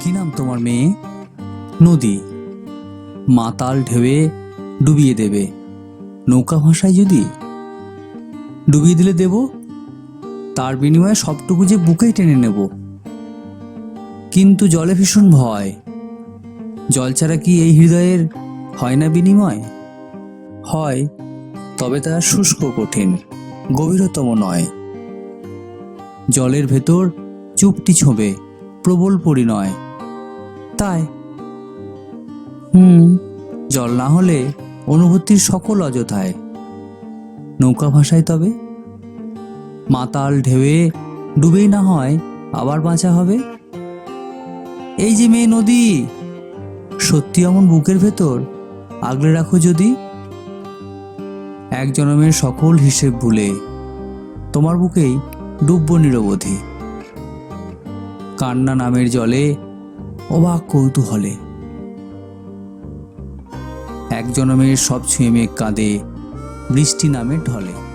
কি নাম তোমার মেয়ে? নদী। মাতাল ঢেউয়ে ডুবিয়ে দেবে। নৌকা ভাষায় যদি? ডুবিয়ে দিলে দেব। তার বিনিময়ে সবটুকু যে বুকেই টেনে নেব। কিন্তু জলে ভীষণ ভয়। জল ছাড়া কি এই হৃদয়ের হয় না বিনিময়? হয়, তবে তা শুষ্ক কঠিন, গভীরতম নয়। জলের ভেতর চুপটি ছোঁবে, প্রবল পরিণয়। তাই? হুম। জল না হলে অনুভূতির সকল অযথায়। নৌকা ভাষায় তবে? মাতাল ঢেউয়ে ডুবেই না হয় আবার বাঁচা হবে? এই যে মেয়ে নদী সত্যি এমন বুকের ভেতর আগলে রাখো যদি। এক জনমের সকল হিসেব ভুলে তোমার বুকেই ডুবব নিরবধি। কান্না নামের জলে অবাক কৌতূহলে। এক জনমের সব ছুঁয়ে মেয়ে কাঁদে বৃষ্টি নামে ঢলে।